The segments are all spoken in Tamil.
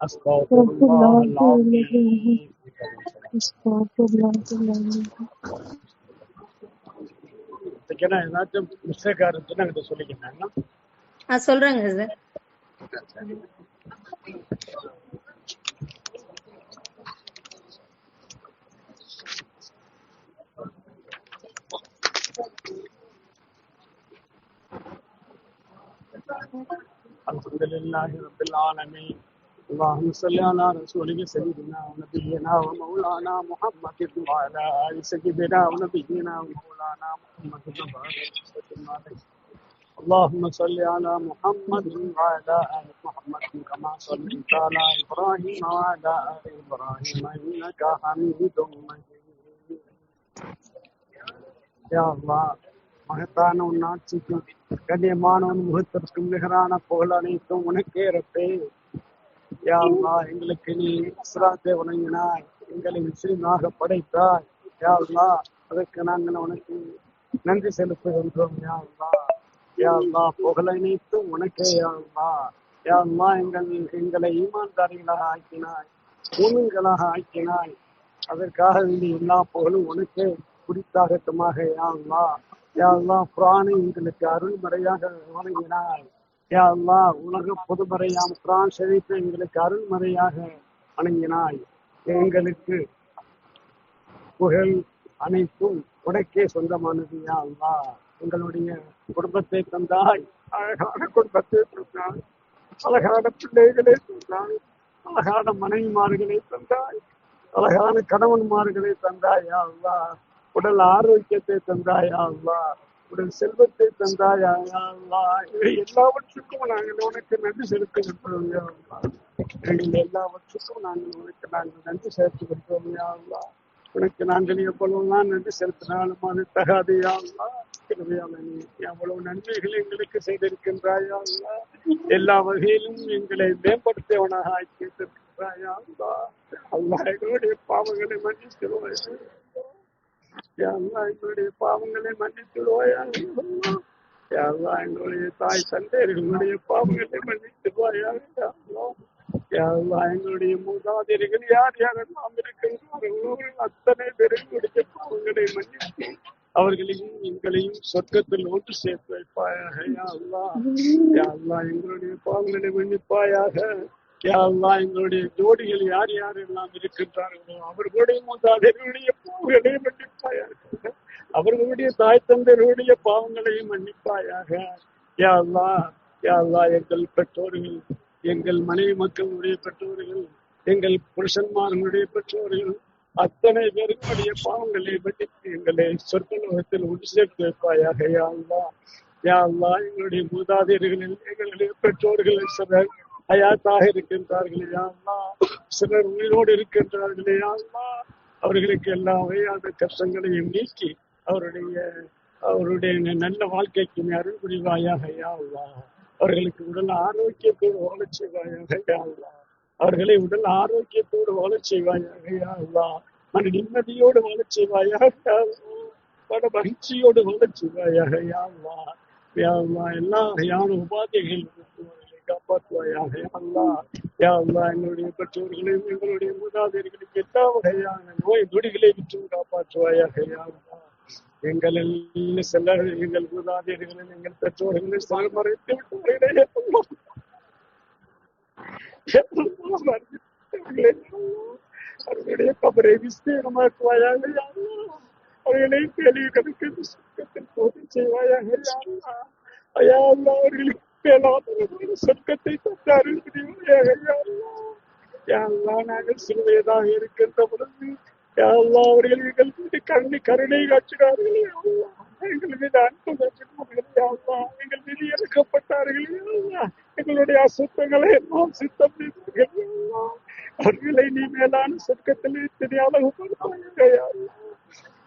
أستغفر الله العظيم இதுக்கென்ன ஏதாச்சும் மிஸ்டேக்கா இருந்துச்சுன்னா என்கிட்ட சொல்லிக்கிறேன் ஆ சொல்றேங்க சார் الحمد لله رب العالمين اللهم صل على رسولك سيدنا ونبينا ومولانا محمد وعلى آل سيدنا ونبينا ومولانا محمد وبارك وسلم عليه اللهم صل على محمد وعلى آل محمد كما صليت على إبراهيم وعلى آل إبراهيم إنك حميد مجيد யா அல்லாஹ் மகத்தான உன் ஆட்சிக்கும் கண்ணியமான உன் முகத்திற்கும் நிகரான புகழ் அனைத்தும் உனக்கே ரப்பே யா எங்களுக்கு நீ இஸ்ராத்தை வணங்கினாய் எங்களை முஸ்லீமாக படைத்தாய். யா அல்லாஹ் அதற்கு நாங்கள் உனக்கு நன்றி செலுத்துகின்றோம். யா அல்லாஹ் யா அல்லாஹ் அனைத்தும் உனக்கே யா அல்லாஹ் யா எங்கள் எங்களை ஈமான்தாரிகளாக ஆக்கினாய். மூமின்களாக ஆக்கினாய். அதற்காக வேண்டிய எல்லா புகழும் உனக்கே குறித்தாகட்டுமாக யா அல்லாஹ் யா எங்களுக்கு அருள்மறையாக வழங்கினாய். யா அல்லாஹ் உலக பொதுமறையாம் குரான் ஷரீஃபை எங்களுக்கு அருள்மறையாக வழங்கினாய் எங்களுக்கு புகழ் அனைத்தும் உனக்கே சொந்தமானது யா அல்லா எங்களுடைய குடும்பத்தை தந்தாய். அழகான குடும்பத்தை தந்தாய். அழகான பிள்ளைகளை தந்தாய். அழகான மனைவிமார்களை தந்தாய். அழகான கணவன்மார்களை தந்தாய் யா அல்லாஹ். உடல் ஆரோக்கியத்தை தந்தாயா அல்லா உடல் செல்வத்தை தந்தாயா எல்லாவற்றுக்கும் நாங்கள் உனக்கு நன்றி செலுத்துகின்றோம் யா எங்கள் எல்லாவற்றுக்கும் நாங்கள் உனக்கு நாங்கள் நன்றி செலுத்துகின்றோம் யா உனக்கு நாங்கள் எவ்வளவுதான் நன்றி செலுத்தினாலும் அது தகாது யா எவ்வளவு நன்மைகள் எங்களுக்கு செய்திருக்கின்றாயா எல்லா வகையிலும் எங்களை மேம்படுத்தியவனாக ஆக்கி வைத்திருக்கின்றாயா அல்லா எங்களுடைய பாவங்களை மன்னிக்கிறோம். யா எங்களுடைய பாவங்களை மன்னித்துடுவாயா? யா எங்களுடைய தாய் தந்தையர்களுடைய பாவங்களை மன்னித்துடுவாயா? யா எங்களுடைய மூதாதையர்கள் யார் யாரெல்லாம் இருக்கின்றார்களோ அத்தனை பேர்களுடைய பாவங்களை மன்னித்து அவர்களையும் எங்களையும் சொர்க்கத்தில் ஒன்று சேர்த்து வைப்பாயாக. யா அல்லாஹ். யா எங்களுடைய பாவங்களை மன்னிப்பாயாக. யா எங்களுடைய ஜோடிகள் யார் யார் எல்லாம் இருக்கின்றார்களோ அவர்களுடைய மூதாதையர்களுடைய பூவுகளை மன்னிப்பாயாக அவர்களுடைய தாய் தந்தையர்களுடைய பாவங்களையும் மன்னிப்பாயாக. யாழ்லா யாழ்லா எங்கள் பெற்றோர்கள் எங்கள் மனைவி மக்களுடைய பெற்றோர்கள் எங்கள் புருஷன்மார்களுடைய பெற்றோர்கள் அத்தனை பேருக்குடைய பாவங்களை மன்னித்து எங்களை சொற்கலோகத்தில் ஒன்று சேர்த்து வைப்பாயாக யாழ்லா யாழ்லா எங்களுடைய மூதாதையர்களில் எங்களுடைய பெற்றோர்கள் ஹயாத்தாக இருக்கின்றார்களே சிலர் உயிரோடு இருக்கின்றார்களே யாழ்லா அவர்களுக்கு எல்லா வகையான கஷ்டங்களையும் நீக்கி அவருடைய அவருடைய நல்ல வாழ்க்கைக்கு நீ அருள் புரிவாயாக யாழ்லா அவர்களுக்கு உடல் ஆரோக்கியத்தோடு வாழ செய்வாயாக யாழ்லா அவர்களை உடல் ஆரோக்கியத்தோடு வாழ செய்வாயாக யாழ்லா மன நிம்மதியோடு வாழ செய்வாயாக பட மகிழ்ச்சியோடு வாழ செய்வாயாக யாழ்லா எல்லா வகையான உபாதைகள் காப்பாற்றுவாயாக அல்லா அல்லாஹ் யா அல்லாஹ் எங்களுடைய பெற்றோர்களையும் எங்களுடைய மூதாதையர்களையும் எல்லா வகையான நோய் நொடிகளை விற்றும் காப்பாற்றுவாயாக யா அல்லாஹ் எங்களில் சிலர் எங்கள் மூதாதையர்களில் எங்கள் பெற்றோர்களை சிலர் மறைத்து விட்டார்களே அல்லாஹ். அவர்களுடைய கபரை விஸ்தீரமாக்குவாயாக யா அவர்களை கேள்வி கணக்கு சுத்தத்தில் போது செய்வாயாக ஐயா அல்லாஹ். அவர்களுக்கு சொர்க்கத்தை தந்தார்கள் புரிவாயாக யா நாங்கள் சிலுவையதாக இருக்கின்ற பொழுது எல்லா அவர்கள் எங்கள் மீது கண்ணி கருணை காட்டினார்கள் எங்கள் மீது அன்பு காட்டினார்கள் எங்கள் மீது இறக்கப்பட்டார்கள் எங்களுடைய அசுத்தங்களை எல்லாம் சித்தம் செய்தார்கள் அவர்களை நீ மேலான சொர்க்கத்திலே தெரியாதவர்களாக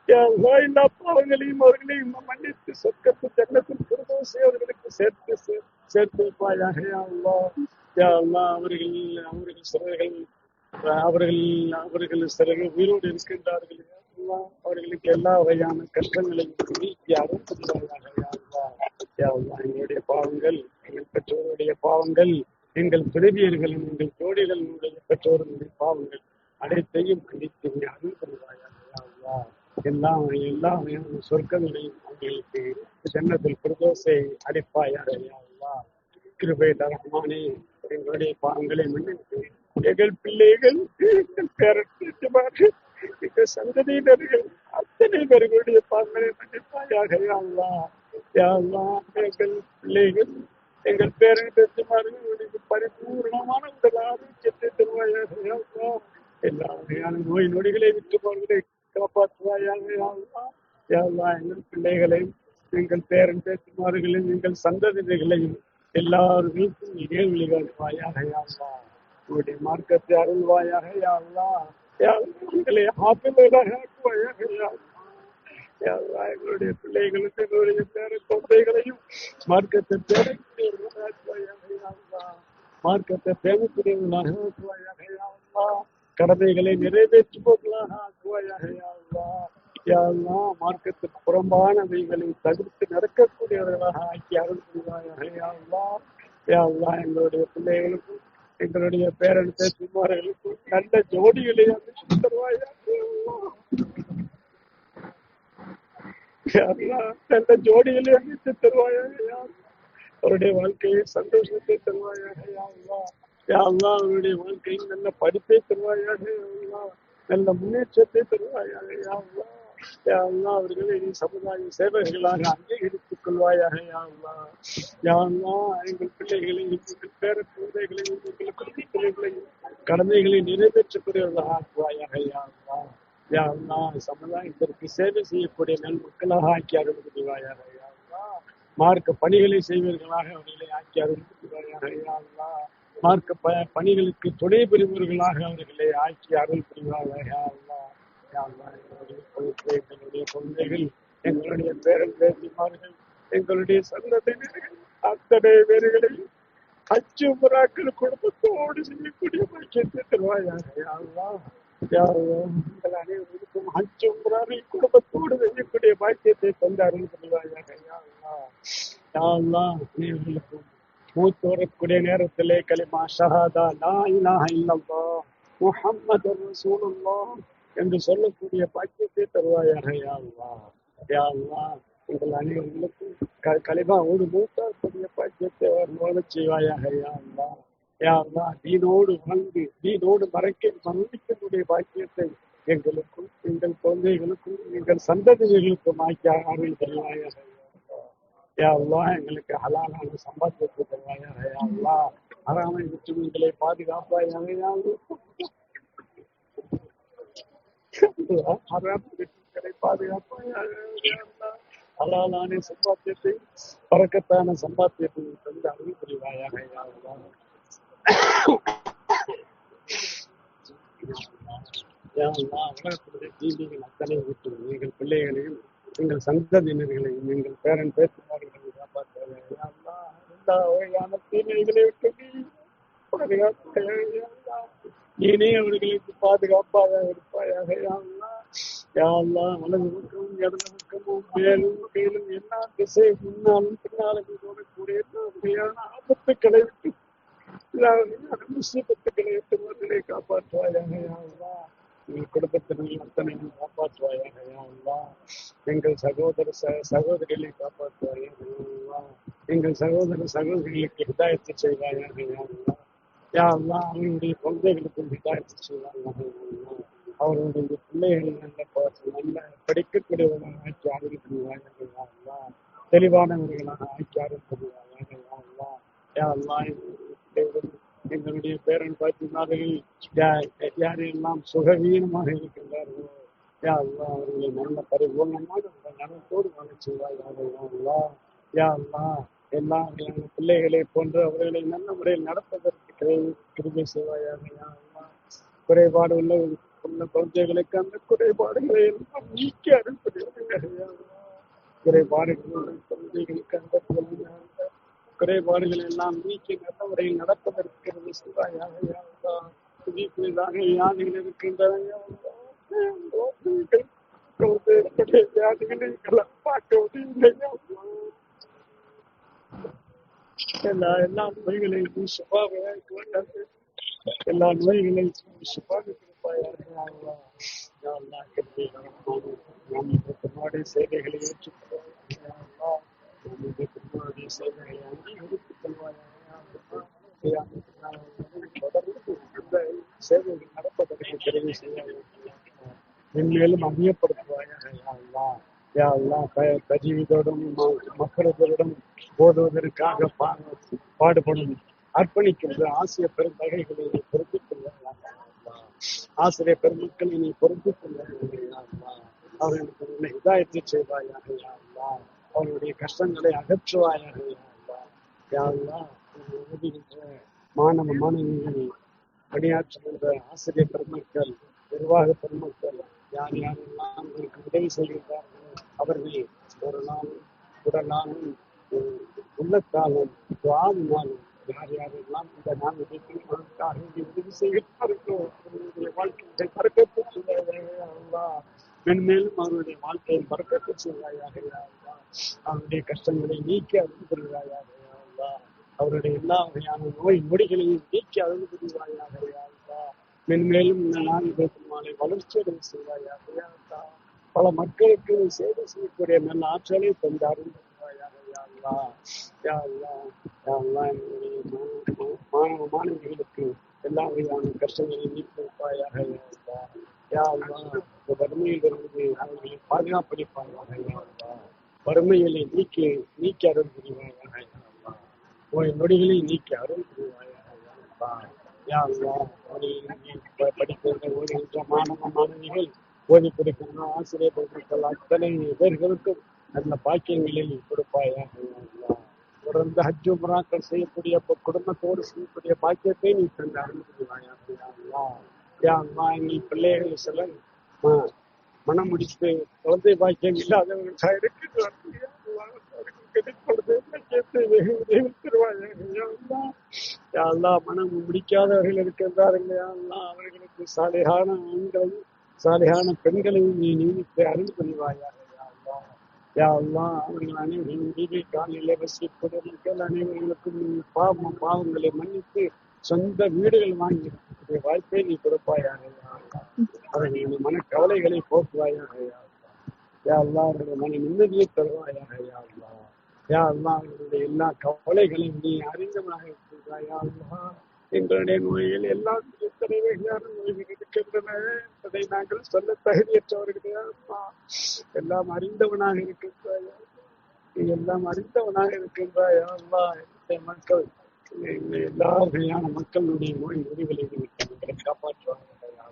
எல்லா எல்லா பாவங்களையும் அவர்களையும் மன்னித்து சொர்க்கத்து ஜன்னத்தில் பிரதோஷை அவர்களுக்கு சேர்த்து சேர்த்து வைப்பாயாக யா அல்லாஹ். அவர்கள் அவர்கள் சிறர்கள் அவர்கள் அவர்கள் சிறர்கள் உயிரோடு இருக்கின்றார்கள். யா அவர்களுக்கு எல்லா வகையான கஷ்டங்களையும் நீக்கி அருள் புரிவாயாக எங்களுடைய பாவங்கள் எங்கள் பெற்றோருடைய பாவங்கள் எங்கள் பிறவியர்களும் எங்கள் ஜோடிகளுடைய பெற்றோர்களுடைய பாவங்கள் அனைத்தையும் கண்டித்து நீ அருள் எல்லா எல்லா வகையான சொர்க்கங்களையும் அவர்களுக்கு சென்னத்தில் பிரதோசை அடிப்பாயாக அப்பா கிருபை தரமானே எங்களுடைய பாவங்களை மன்னித்து எங்கள் பிள்ளைகள் எங்கள் எங்கள் சந்ததியினர்கள் அத்தனை பேர்களுடைய பாவங்களை மன்னிப்பாயாக யா அல்லாஹ். எங்கள் பிள்ளைகள் எங்கள் பேரன் பேச்சுமார்களுக்கு பரிபூர்ணமான உடல் ஆரோக்கியத்தை தருவாயாக யா எல்லா வகையான நோய் நொடிகளை விட்டு போவதை காப்பாற்றுவாயாக யா அல்லாஹ். எங்கள் பிள்ளைகளையும் எங்கள் பேரன் பேச்சுமார்களையும் எங்கள் சந்ததிகளையும் எல்லாருக்கும் இடைவெளி காட்டுவாயாக யா உங்களுடைய மார்க்கத்தை அருள்வாயாக யா எங்களை ஆப்பிளாக ஆக்குவாயாக யா எங்களுடைய பிள்ளைகளுக்கு எங்களுடைய பேர குழந்தைகளையும் மார்க்கத்தை பேரக்கூடியவர்களாக ஆக்குவாயாக யா மார்க்கத்தை பேரக்கூடியவர்களாக ஆக்குவாயாக யா கடமைகளை நிறைவேற்றுபவர்களாக ஆக்குவாயாக யா அல்லாஹ். யா மார்க்கத்துக்கு புறம்பானவைகளை தவிர்த்து நடக்கக்கூடியவர்களாக ஆக்கி அருள் புரிவாயாக யா எங்களுடைய பிள்ளைகளுக்கும் எங்களுடைய பேரன் பேச்சுமார்களுக்கும் நல்ல ஜோடிகளை அமைச்சு தருவாயாக நல்ல ஜோடிகளை அமைத்து தருவாயாக அவருடைய வாழ்க்கையை சந்தோஷத்தை தருவாயாக யா அவருடைய வாழ்க்கையில் நல்ல படிப்பை தருவாயாக நல்ல முன்னேற்றத்தை தருவாயாக யா அல்லாஹ். அவர்களை நீ சமுதாய சேவகர்களாக அங்கீகரித்துக் கொள்வாயாக. யாழ்லா யாழ்லா எங்கள் பிள்ளைகளையும் எங்கள் பேர குழந்தைகளையும் எங்கள் குடும்ப பிள்ளைகளையும் கடமைகளை நிறைவேற்றக்கூடியவர்களாக ஆக்குவாயாக யாழ்லா யாழ்லா யா சமுதாயத்திற்கு சேவை செய்யக்கூடிய நல் மக்களாக ஆக்கி அருள் புரிவாயாக யா மார்க்க பணிகளை செய்வர்களாக அவர்களை ஆக்கி அருள் புரிவாயாக மார்க்க ப- பணிகளுக்கு துணை புரிபவர்களாக அவர்களை ஆக்கி அருள் புரிவாயாக யா அல்லாஹ். யா அல்லாஹ், எங்களுடைய குழந்தைகள் எங்களுடைய பேரன் பேசிமார்கள் எங்களுடைய சந்ததியினர்கள் அத்தனை பேர்களை அச்சு புறாக்கள் குடும்பத்தோடு செய்யக்கூடிய பாக்கியத்தை தருவாயாக யா அல்லாஹ். அனைவருக்கும் அஞ்சு முறை குடும்பத்தோடு செய்யக்கூடிய பாக்கியத்தை தந்தார்கள் அருள் புரிவாயாக அனைவர்களுக்கும் மூத்து வரக்கூடிய நேரத்திலே கலிமா ஷஹாதா லா இலாஹ இல்லல்லாஹ் முஹம்மது ரசூலுல்லாஹ் என்று சொல்லக்கூடிய பாக்கியத்தை தருவாயாக யாழ்வா யாழ்வா எங்கள் அனைவர்களுக்கும் க- கலிமாவோடு மூத்தாக்கூடிய பாக்கியத்தை வாழச் செய்வாயாக யாழ்வா யாழ்வா நீனோடு தீனோடு வாழ்ந்து தீனோடு மறைக்க சந்திக்கக்கூடிய பாக்கியத்தை எங்களுக்கும் எங்கள் குழந்தைகளுக்கும் எங்கள் சந்ததிகளுக்கும் ஆக்கிய அருள் தருவாயாக யாழ்வா எங்களுக்கு ஹலாலான சம்பாத்தியத்தை தருவாயாக யா அறாமை ஹராமை விட்டு எங்களை பாதுகாப்பாயாக யா பாதுகாப்பாயாக சம்பாத்தியத்தை பறக்கத்தான சம்பாத்தியத்தை தந்து அருள் புரிவாயாக யா யா தீமைகள் அத்தனை எங்கள் பிள்ளைகளையும் எங்கள் சந்ததியினர்களையும் எங்கள் பேரன் பேச்சுமார்களையும் காப்பாற்ற எல்லா வகையான தீமைகளை விட்டு நீனே அவர்களுக்கு பாதுகாப்பாக இருப்பாயாக. யா அல்லாஹ். யா அல்லாஹ் வலது பக்கமும் இடது பக்கமும் மேலும் கீழும் எல்லா திசை முன்னாலும் பின்னாலும் ஓடக்கூடிய எல்லா வகையான ஆபத்துக்களை விட்டு எல்லா வகையான முசீபத்துக்களை விட்டு அவர்களை காப்பாற்றுவாயாக. யா எங்கள் குடும்பத்தினர் அத்தனையும் காப்பாற்றுவாயாக. யா எங்கள் சகோதர ச- சகோதரிகளை காப்பாற்றுவாயாக. யா எங்கள் சகோதர சகோதரிகளுக்கு ஹிதாயத்தை செய்வாயாக. யா அல்லாஹ். யா குழந்தைகளுக்கு ஹிதாயத்தை செய்வாயாக அவர்களுடைய பிள்ளைகளை நல்ல ப- நல்ல படிக்கக்கூடியவர்களாக ஆக்கி அருள் புரிவாயாக தெளிவானவர்களாக ஆக்கி அருள் புரிவாயாக யா எங்களுடைய பிள்ளைகள், எங்களுடைய பேரன் பாத்திமார்கள் யாரெல்லாம் சுகவீனமாக இருக்கின்றார்களோ யா அல்லாஹ் அவர்களை நல்ல பரிபூர்ணமான ஒரு நலத்தோடு வாழ செய்வாயாக யா யா எல்லா பிள்ளைகளை போன்று அவர்களை நல்ல முறையில் நடப்பதற்கு கிருபை- கிருபை செய்வாயாக. குறைபாடு உள்ள உள்ள குழந்தைகளுக்கு அந்த குறைபாடுகளை எல்லாம் நீக்கி அனுப்புகிறார்கள் குறைபாடுகள் குழந்தைகளுக்கு அந்த குழந்தை குறைபாடுகள் எல்லாம் நீக்கி நல்ல முறையில் நடப்பதற்கு செய்வாயாக. புதிய புதிதாக யானைகள் இருக்கின்றன. யா அல்லாஹ். குழந்தைகள் குழந்தைகளுடைய வியாதிகளை பார்க்க முடியவில்லை. எல்லா எல்லா நோய்களையும் நீ சுபாவையாக்கி எல்லா நோய்களையும் நீ சுபாவை கொடுப்பாயாக யா சேவைகளை சேவைகளை தொடர்ந்து சேவைகள் நடப்பதற்கு தெரிவு செய்ய யா யா கஜீவிதோடும் ம- போதுவதற்காக பாடுபடும் அர்ப்பணிக்கின்ற ஆசிரியர் பெருந்தகைகளை நீ பொருத்திக் கொள்வாயாக யா ஆசிரியர் பெருமக்களை நீ பொறுத்துக் கொள்வாயாக அவர்களுக்கு உன்னை இதாயத்தை செய்வாயாக அவர்களுடைய கஷ்டங்களை அகற்றுவாயாக யா அல்லாஹ். யா மாணவ மாணவிகள் பணியாற்றுகின்ற ஆசிரியர் பெருமக்கள் நிர்வாக பெருமக்கள் யார் யாரெல்லாம் உங்களுக்கு உதவி செய்கின்றார்கள் அவர்கள் ஒரு நாளும் உடலாலும் நாளும் உள்ளத்தாலும் துவாவினாலும் யார் யாரெல்லாம் இந்த நாள் உதவிக்காக உதவி செய்கிறார்களோ அவர்களுடைய வாழ்க்கையை பறக்கத்து மென்மேலும் அவருடைய வாழ்க்கையை பறக்கத்து செய்வாயாக அவருடைய கஷ்டங்களை நீக்கி அருள் புரிவாயாக அவருடைய எல்லா வகையான நோய் நொடிகளையும் நீக்கி அருள் புரிவாயாக மென்மேலும் இந்த நாள் மாலை வளர்ச்சியடை செய்வாயாக பல மக்களுக்கு சேவை செய்யக்கூடிய நல்ல ஆற்றலை தந்து அருள் புரிவாயாக யா யா மாணவ மாணவிகளுக்கு எல்லா வகையான கஷ்டங்களை நீக்கி வைப்பாயாக யா அல்லாஹ். யா அல்லாஹ், இந்த அவர்களை பாதுகாப்பளிப்பாயாக யா வறுமைகளை நீக்கி நீக்கி அருள் புரிவாயாக யா அல்லாஹ். நோய் நொடிகளை நீக்கி அருள் புரிவாயாக யா அல்லாஹ். யா படிக்கின்ற ஓடுகின்ற மாணவ மாணவிகள் ஓதி கொடுக்கின்ற ஆசிரியர் பெருமக்கள் அத்தனை பேர்களுக்கும் அந்த பாக்கியங்களில் கொடுப்பாயாக தொடர்ந்து ஹஜ் உம்ராக்கள் செய்யக்கூடிய குடும்பத்தோடு செய்யக்கூடிய பாக்கியத்தை நீ தந்த அனுமதிவாயா புரிவாயாக யா அல்லாஹ். யா எங்கள் பிள்ளைகள் சிலர் மனம் முடித்து குழந்தை பாக்கியம் இல்லாதவர்கள் இருக்கு யா மனம் முடிக்காதவர்கள் இருக்கின்றார்கள். அவர்களுக்கு சாலையான ஆண்களையும் சாலையான பெண்களையும் நீ நியமித்து அருள் புரிவாயாக யா அல்லாஹ். அவர்கள் அனைவரும் வீடு காலையில வசிக்கூடிய மக்கள் அனைவர்களுக்கும் நீ பாவம் பாவங்களை மன்னித்து சொந்த வீடுகள் வாங்கி இருக்கக்கூடிய வாய்ப்பை நீ கொடுப்பாயாக யா அல்லாஹ். அவர்களின் மன கவலைகளை போக்குவாயாக யா அல்லாஹ். யா அல்லாஹ், மன நிம்மதியை தருவாயாக யா அல்லாஹ். யா அல்லாஹ், அவர்களுடைய எல்லா கவலைகளையும் நீ அறிந்தவனாக இருக்கின்றாய் யா எங்களுடைய நோய்கள் எல்லாம் எத்தனை வகையான நோய்கள் இருக்கின்றன அதை நாங்கள் சொல்ல தகுதியற்றவர்களே அம்மா. எல்லாம் அறிந்தவனாக இருக்கின்றாய். நீ எல்லாம் அறிந்தவனாக இருக்கின்றாயா. யா அல்லாஹ். மக்கள். எல்லா வகையான மக்களுடைய நோய் நொடிகளை எங்களை காப்பாற்றுவாங்க யா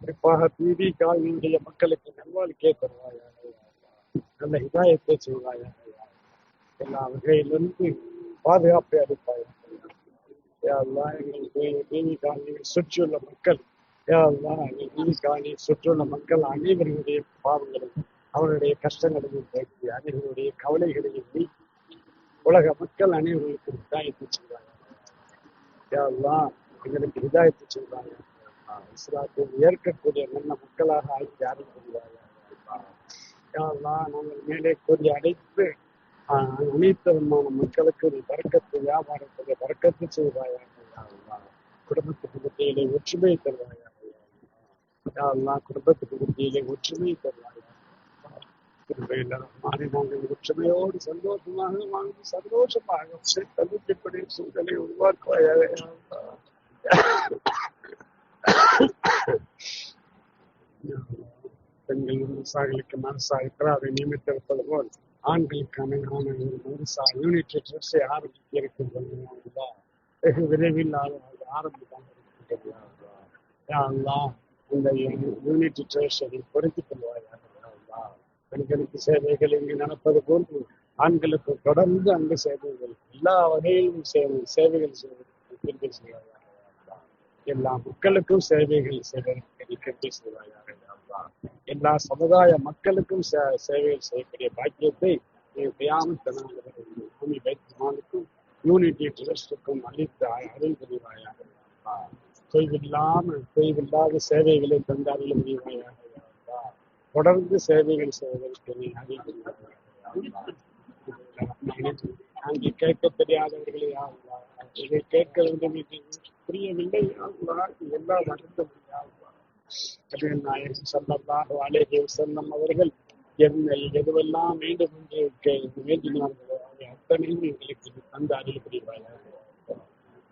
குறிப்பாக பீதி காவியுடைய மக்களுக்கு நல்வாழ்க்கையை தருவாயா நல்ல இதாயத்தை செய்வாயாக எல்லா வகையிலிருந்து பாதுகாப்பை அளிப்பாயா யா அல்லாஹ். எங்கள் காணி சுற்றியுள்ள மக்கள். யா அல்லாஹ், காணி சுற்றியுள்ள மக்கள் அனைவருடைய பாவங்களையும் அவருடைய கஷ்டங்களையும் போக்கி அனைவருடைய கவலைகளையும் நீக்கி உலக மக்கள் அனைவருக்கும் ஹிதாயத்தை செய்வாங்க யா எங்களுக்கு ஹிதாயத்தை செய்வாங்க இஸ்லாத்தை ஏற்கக்கூடிய நல்ல மக்களாக ஆக்கி யாரும் புரிவாங்க யா நாங்கள் மேலே கூறிய அனைத்து அனைத்து விதமான மக்களுக்கு நீ பறக்கத்து வியாபாரத்தை பறக்கத்து செய்வாயாக யா அல்லாஹ். குடும்பத்துக்கு மத்தியிலே ஒற்றுமை தருவாயாக யா குடும்பத்துக்கு மத்தியிலே ஒற்றுமை தருவாயாக ஒற்றுமையோடு சந்தோஷமாக வாழ்ந்து சந்தோஷமாக தகுதிப்படி சூழலை உருவாக்குவாயாக பெண்கள் மனசாக மனசாக மனசாகளுக்கு அதை நியமித்திருப்பது போல் ஆண்களுக்கான ஆன யூனிட் ட்ரெஸ்ஸை ஆரம்பிக்க இருக்கின்றது வெகு விரைவில் அது அது இந்த யூனிட் ட்ரெஸ்ஸை பொருத்திக் கொள்வாயாக யா பெண்களுக்கு சேவைகள் இங்கு நடப்பது போன்று ஆண்களுக்கு தொடர்ந்து அங்கு சேவைகள் எல்லா வகையிலும் சேவை சேவைகள் செய்வதற்கு தீர்வு செய்வாயாக எல்லா மக்களுக்கும் சேவைகள் செய்வதற்கு நீ கிருபை செய்வாயாக எல்லா சமுதாய மக்களுக்கும் சே- சேவைகள் செய்யக்கூடிய பாக்கியத்தை நீ பூமி வைத்தியமானுக்கும் யூனிட்டி ட்ரஸ்டுக்கும் அளித்த அருள் புரிவாயாக. தொய்வில்லாமல் தொய்வில்லாத சேவைகளை தந்தாரில் புரிவாயாக. தொடர்ந்து சேவைகள் செய்வதற்கு நீ அருள் புரிவாயாக. அங்கே கேட்க தெரியாதவர்களே யா இதை கேட்க வேண்டும் என்று புரியவில்லை யா அல்லாஹ். எல்லாம் அறிந்த நபிகள் நாயகம் ஸல்லல்லாஹு அலேஹி வசல்லம் அவர்கள் என்ன எதுவெல்லாம் வேண்டும் என்று வேண்டினார்களோ அதை அத்தனையும் எங்களுக்கு தந்து அருள் புரிவாயாக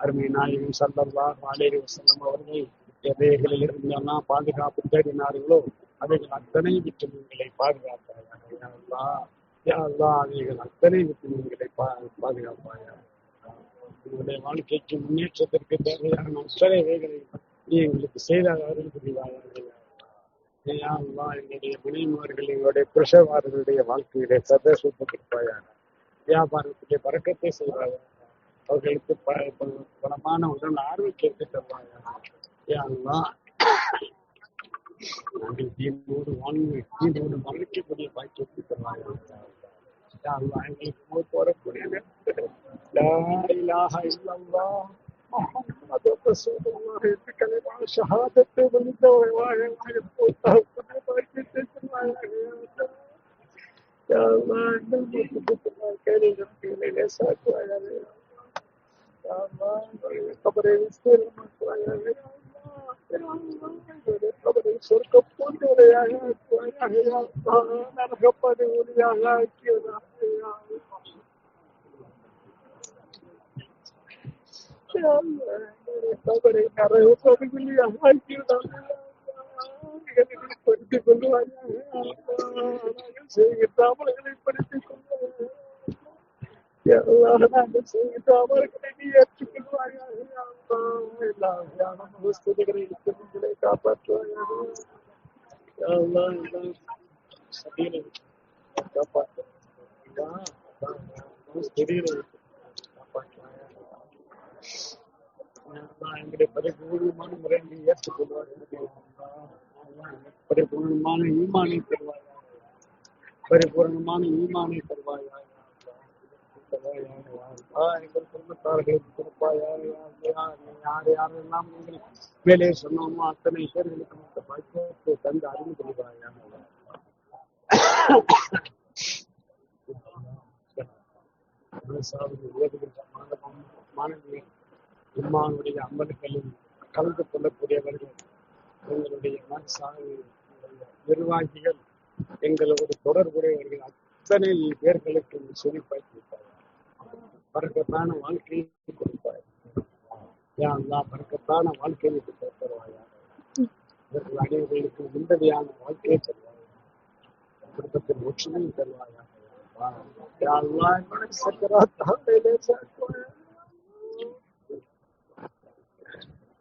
அருமை நாயகம் ஸல்லல்லாஹு அலேஹி வசல்லம் அவர்கள் எவைகளில் இருந்தெல்லாம் பாதுகாப்பு தேடினார்களோ அவைகள் அத்தனை விட்டு உங்களை பாதுகாப்பாயாக. யா அவைகள் அத்தனை விட்டு உங்களை பா பாதுகாப்பாயாக. உங்களுடைய வாழ்க்கைக்கு முன்னேற்றத்திற்கு தேவையான அத்தனை வேகளை எங்களுக்கு செய்தால் அருள் புரிவாயாக என்னுடைய எங்களுடைய மனைவிமார்கள் எங்களுடைய புருஷவார்களுடைய வாழ்க்கையிலே சந்தோஷத்தை கொடுப்பாயாக வியாபாரத்திலே பறக்கத்தை செய்வாயாக அவர்களுக்கு பலமான உடல் ஆரோக்கியத்தை தருவாங்க யா நாங்கள் தீனோடு வாழ்ந்து தீனோடு மரணிக்கக்கூடிய பாக்கியத்தை தருவாயாக யா அல்லாஹ், எங்களுக்கு நேரத்தில் வரக்கூடிய நேரத்தில் லா இலாஹ இல்லல்லாஹ் முஹம்மது ரசூலுல்லாஹ் என்ற கலிமா ஷஹாதத்தை வலித்த வாழ வாழ பாக்கியத்தை தருவாயாக யா அல்லாஹ், எங்கள் மூத்து புத்தமாக கேள்வி லேசாக்குவாயாக யா அல்லாஹ், எங்களுடைய கபரை விஸ்தீர்ணமாக்குவாயாக யா அல்லாஹ், யா அல்லாஹ், எங்களுடைய கபரை சொர்க்க பூஞ்சோலையாக ஆக்குவாயாக யா அல்லாஹ், நரகப்பது ஒளியாக ஆக்கியதாக யா அல்லாஹ். யா அல்லாஹ், எங்களுடைய கபரை நரகப்பது ஒளியாக ஆக்கியதாக யா அல்லாஹ், எங்களை படித்துக் கொள்வாயாக யா அல்லாஹ், நாங்கள் செய்கின்ற அமல்களை படித்துக் கொள்வாயாக யா அல்லாஹ், நாங்கள் செய்கின்ற அமல்களை நீ ஏற்றுக்கொள்வாயாக யா அல்லாஹ். எல்லா வகையான முகஸ்துதிகளையும் உங்களை காப்பாற்றுவாயாக யா அல்லாஹ், எல்லா சபீரை காப்பாற்றுவாயாக யா அல்லாஹ், முகஸ்துதிகளை காப்பாற்றுவாயாக யா அல்லாஹ், எங்களுடைய பரிபூர்ணமான முறையை ஏற்றுக்கொள்வாயாக பரிபூர்ணமான ஈமானை தருவாயாக பரிபூர்ணமான ஈமானை தருவாயாக எங்கள் குடும்பத்தார்களுக்கு கொடுப்பாயாக யா அல்லாஹ். யார் யாரெல்லாம் மேலே சொன்னோமோ அத்தனை பேர்களுக்கு அந்த பாக்கியத்தை தந்து அறிந்து கொள்வாயாக சாதி இம்மானுடைய அமல்களில் கலந்து கொள்ளக்கூடியவர்கள் எங்களுடைய மனசாக நிர்வாகிகள் எங்களோடு தொடர்புடையவர்கள் அத்தனை பேர்களுக்கு செழிப்பாய் கொடுப்பாய் பறக்கத்தான வாழ்க்கையை கொடுப்பாய் பறக்கத்தான வாழ்க்கையை தருவாயா? இவர்கள் அனைவர்களுக்கு நிம்மதியான வாழ்க்கையை தருவாயா? குடும்பத்தின் ஒற்றுமையை தருவாயா? யா அல்லாஹ் என்னுடைய ஆலையிலே சேர்ப்பாயா களிமா சொன்னவர்களாக எங்களை மரணிக்க செய்வாயாக யா அல்லாஹ். எங்களை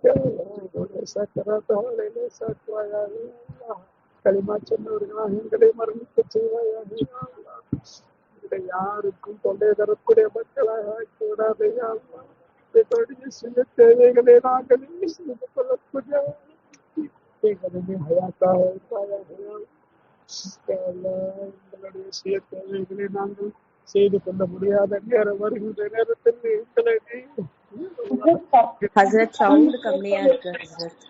யாருக்கும் தொல்லை தரக்கூடிய மக்களாக ஆக்கி விடாதே யா அல்லாஹ். எங்களுடைய சுய தேவைகளை நாங்கள் இனி செய்து கொள்ளக்கூடிய எங்களுடைய ஹயாத்தாக இருப்பாயாக யா அல்லாஹ். யா அல்லாஹ், எங்களுடைய சுய தேவைகளை நாங்கள் செய்து கொள்ள முடியாத நேரம் வருகின்ற நேரத்தில் எங்களை நீ ஹசரத் சவுண்ட் கம்மியா இருக்கு ஹசரத்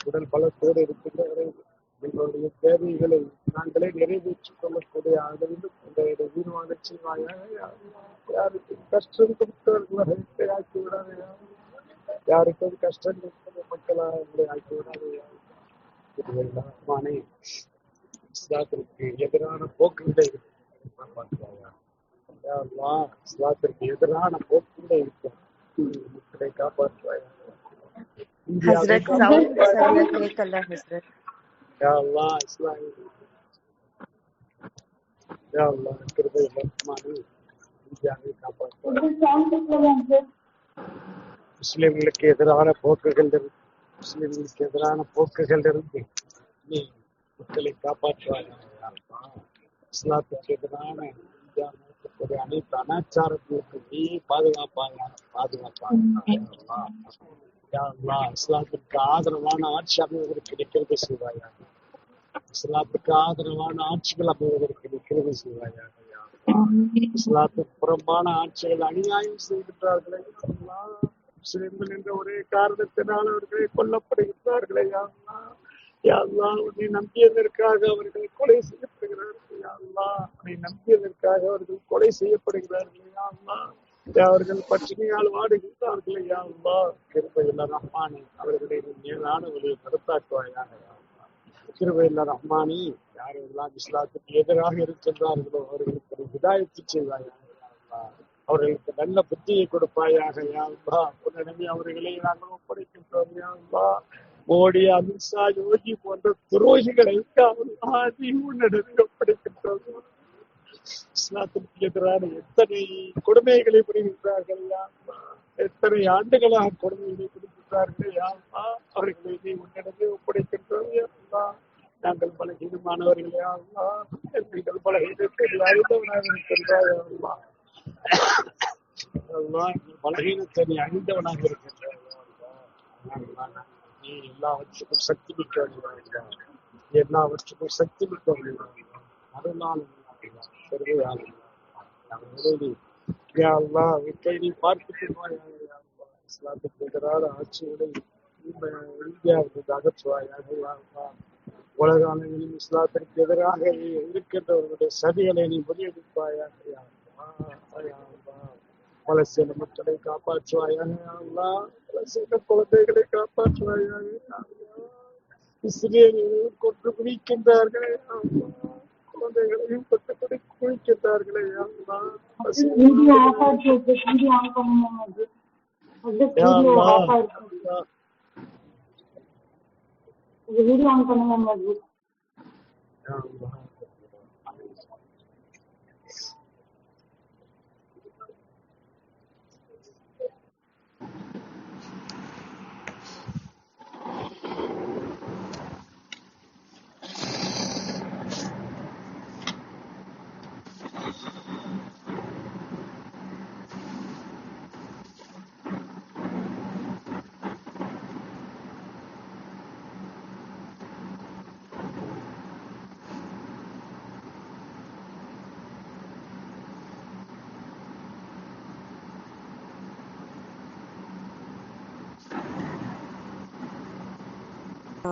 உடல் பலத்தோடு இருக்கின்றவரை எங்களுடைய தேவைகளை நாங்களே நிறைவேற்றிக் கொள்ளக்கூடிய அளவில் எங்களுடைய உயிர் வாழச் யாருக்கும் கஷ்டம் கொடுத்தவர்களாக ஆக்கி விடாதையா யாருக்கும் கஷ்டம் கொடுத்த மக்களாக எங்களை ஆக்கி விடாதே. யா இஸ்லாத்திற்கு எதிரான போக்குகளை காப்பாற்றுவாயா யா அல்லாஹ், இஸ்லாத்திற்கு எதிரான போக்குகளை மக்களை காப்பாற்றுவாயா முஸ்லிம்களுக்கு எதிரான போக்குகள் முஸ்லிம்களுக்கு எதிரான போக்குகள் இருந்து நீ மக்களை காப்பாற்றுவார்கள் இஸ்லாத்துக்கு எதிரான ஒரு அனைத்து அனாச்சாரங்களுக்கு நீ பாதுகாப்பாங்க பாதுகாப்பாயா. இஸ்லாத்திற்கு ஆதரவான ஆட்சி அமைவதற்கு நிற்கிறது செய்வாயா இஸ்லாத்துக்கு ஆதரவான ஆட்சிகள் அமைவதற்கு நிற்கிறது செய்வாயா இஸ்லாத்துக்கு புறம்பான ஆட்சிகள் அநியாயம் செய்கின்றார்களே முஸ்லிம்கள் என்ற ஒரே காரணத்தினால் அவர்களை கொல்லப்படுகின்றார்களே. யாருன்னா அல்லாஹ். உன்னை நம்பியதற்காக அவர்கள் கொலை செய்யப்படுகிறார்கள் யா உன்னை நம்பியதற்காக அவர்கள் கொலை செய்யப்படுகிறார்கள் யா அவர்கள் பட்டினியால் வாடுகின்றார்கள் யா அல்லாஹ். ரஹ்மானி ரஹ்மானே அவர்களை மேலான ஒரு கருத்தாக்குவாயாக யா ரஹ்மானி யாரெல்லாம் இஸ்லாத்துக்கு எதிராக இருக்கின்றார்களோ அவர்களுக்கு ஒரு ஹிதாயத்து செய்வாயாக அவர்களுக்கு நல்ல புத்தியை கொடுப்பாயாக யா அல்லாஹ். உன்னிடமே அவர்களை நாங்கள் ஒப்படைக்கின்றோம் யா மோடி அமித்ஷா யோகி போன்ற துரோகிகளை யா நீ உன்னிடமே இஸ்லாத்திற்கு எதிரான எத்தனை கொடுமைகளை புரிகின்றார்கள்? யா எத்தனை ஆண்டுகளாக கொடுமைகளை புரிகின்றார்கள்? யா அவர்களை நீ உன்னிடமே ஒப்படைக்கின்றோம் நாங்கள் பலகீனமானவர்கள் யா நீங்கள் பலகீனத்தில் அறிந்தவனாக இருக்கின்றார் யா அல்லாஹ். அல்லாஹ், பலகீனத்தை நீ அறிந்தவனாக இருக்கின்றாய் யா நீ எல்லாவற்றுக்கும் சக்தி மிக்கவன் எல்லாவற்றுக்கும் சக்தி மிக்கவன் யா அல்லாஹ். நீ பார்த்துக் இஸ்லாத்துக்கு எதிரான ஆட்சிகளை இந்தியாவிலிருந்து அகற்றுவாயாக. உலக அளவிலும் இஸ்லாத்திற்கு எதிராக இருக்கின்றவர்களுடைய சதிகளை நீ முறியடிப்பாயாக. பலஸ்தீன மக்களை காப்பாற்றுவாயாக அல்லாஹ். பலஸ்தீன குழந்தைகளை காப்பாற்றுவாயாக. இஸ்ரேலியர்கள் கொன்று அல்லாஹ். குழந்தைகளையும். வீடியோ ஆஃப் ஆயிடுச்சு வீடியோ ஆன் பண்ணுங்க அது யா வீடியோ அல்லாஹ். ஆஃப் ஆயிடுச்சு யா இது வீடியோ ஆன் பண்ணுங்க அது யா அல்லாஹ்.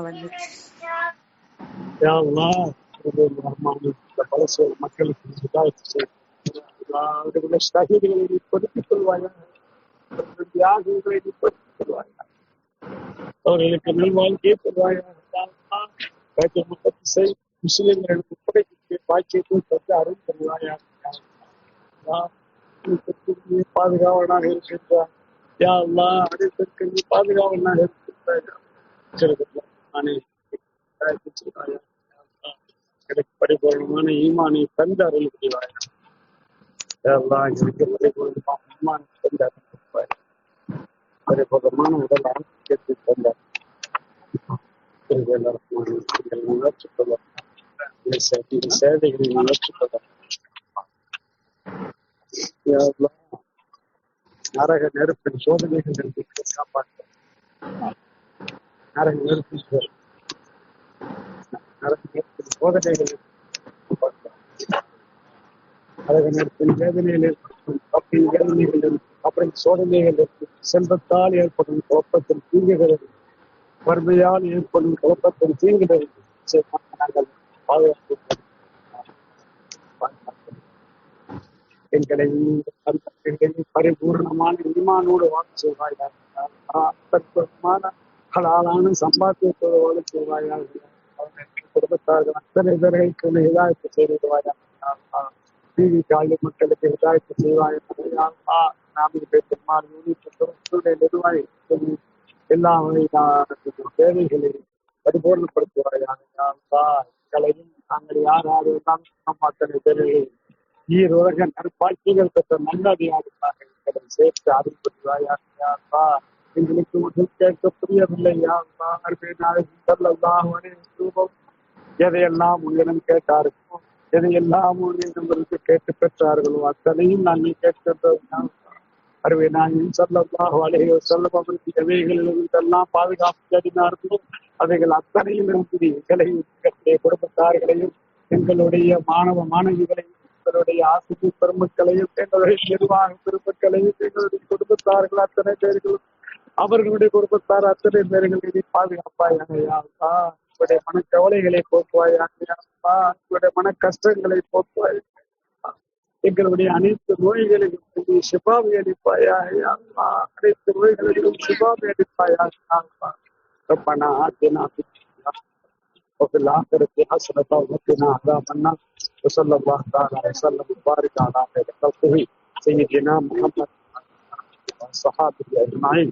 வந்துச்சு. மக்களுக்கு அவர்களுடைய ஷஹீதுகளை நீ கொள்வாயாக தியாகங்களை நீ கொள்வாயாக அவர்களுக்கு நல்வாழ்க்கையை தருவாயாக ஒப்படைக்கக்கூடிய பாக்கியத்தை தந்து அருள் தருவாயாக யா யா அனைத்திற்கு நீ இருக்கின்றாய். கிருபையுள்ள எனக்கு பரிபூர்ணமான ஈமானை தந்து அருள் புரிவாய் எனக்கு பரிபூர்ணமான ஈமானை தந்து அருள் புரிவாய் பரிபூர்ணமான உடல் ஆரோக்கியத்தை தந்தார் கிருபையுள்ள உணர்ச்சிக் கொள்ள சேவைகளை உணர்ச்சிக் நரக நெருப்பின் சோதனைகள் காப்பாற்ற நரக நெருப்பின் சோ- வேதனையில் ஏற்படும் வேதனைகள் சோதனைகள் செல்வத்தால் ஏற்படும் குழப்பத்தில் தீங்குகிறது வறுமையால் ஏற்படும் குழப்பத்தில் தீங்குகிறது நாங்கள் பாதுகாப்பு எங்களை எங்களை பரிபூர்ணமான இமானோடு வாக்கு செய்வாயாக அற்புதமான ஹலாலான சம்பாத்தியத்தோடு வாழ செய்வாயாக குடும்பத்தார்கள் அத்தனை பேர்களுக்கு நீ ஹிதாயத்து செய்திருவாயாக டிவி காலி மக்களுக்கு ஹிதாயத்து செய்வாயாக நாம் இதை பெருமாள் யூனிட் நிர்வாகி எல்லா வகையான தேவைகளை பரிபூர்ணப்படுத்துவாயாக எங்களையும் நாங்கள் யார் யார் எல்லாம் நாம் அத்தனை பேர்களை ஈர் உலக நற்பாட்சிகள் பெற்ற நல்லடியாருக்காக எங்களை சேர்த்து அறிவுறுத்துவாயாக எங்களுக்கு ஒன்றும் கேட்க புரியவில்லை யாருமா ரூபம் எதையெல்லாம் உங்களிடம் கேட்டார்களோ எதையெல்லாம் உங்களுக்கு கேட்டு பெற்றார்களோ அத்தனையும் நான் கேட்கின்றோம் அருவே நான் சொல்லலாம் வலையோ சொல்ல அவருக்கு எவைகளிலிருந்தெல்லாம் பாதுகாப்பு தேடினார்களோ அவைகள் அத்தனையும் இருந்து எங்களையும் எங்களுடைய குடும்பத்தார்களையும் எங்களுடைய மாணவ மாணவிகளையும் எங்களுடைய ஆசிரியர் பெருமக்களையும் எங்களுடைய நிர்வாக பெருமக்களையும் எங்களுடைய குடும்பத்தார்கள் அத்தனை பேர்களும் அவர்களுடைய குடும்பத்தார் அத்தனை பேர்களை நீ பாதுகாப்பாயாக யாருப்பா உங்களுடைய மன கவலைகளை போக்குவாயாக யாருப்பா உங்களுடைய மன கஷ்டங்களை போக்குவாயாக எங்களுடைய அனைத்து நோய்களிலும் நீ சிபாவை அளிப்பாயாக யாருப்பா அனைத்து நோய்களிலும் சிபாவை அளிப்பாயாக யாருப்பா ربنا آتنا في الدنيا وفي الآخرة حسنة وقنا عذاب النار وصلى الله تعالى وسلم وبارك على خير خلقه سيدنا محمد والصحابة أجمعين